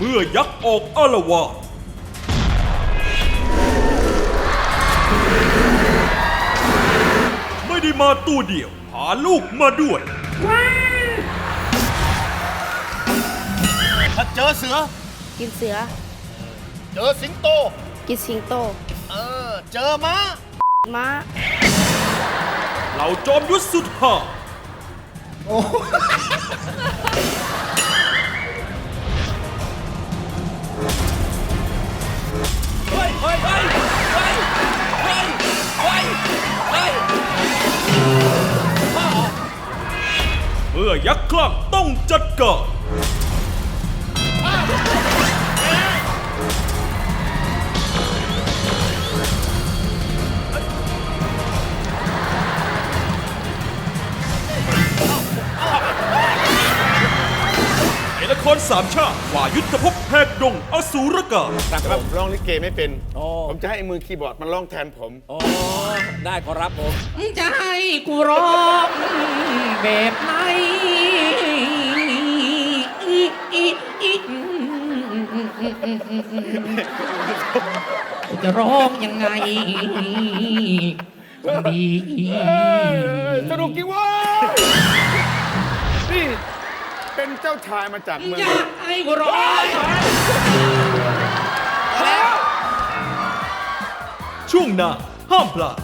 มื่อยักษ์ออกอารวาสไม่ได้มาตัวเดียวพาลูกมาด้วย ถ้าเจอเสือ กินเสือ เจอสิงโต กินสิงโต เออ เจอม้า ม้า เหล่าจอมยุทธสุดหา ยักษ์คลั่งต้องจัดการ ครสามชาติว่ายุทธภพแหกดงอสูรกาครับร้องลิเกไม่เป็น ผมจะให้มือคีย์บอร์ดมันร้องแทนผมอ๋อได้ขอรับผมจะให้กูร้องแบบไหนอีอีอีจะร้องยังไงดีสนุกจริงเวะ เป็นเจ้าชายมาจากเมืองจะให้กูร้องช่วงหน้าห้ามพลาด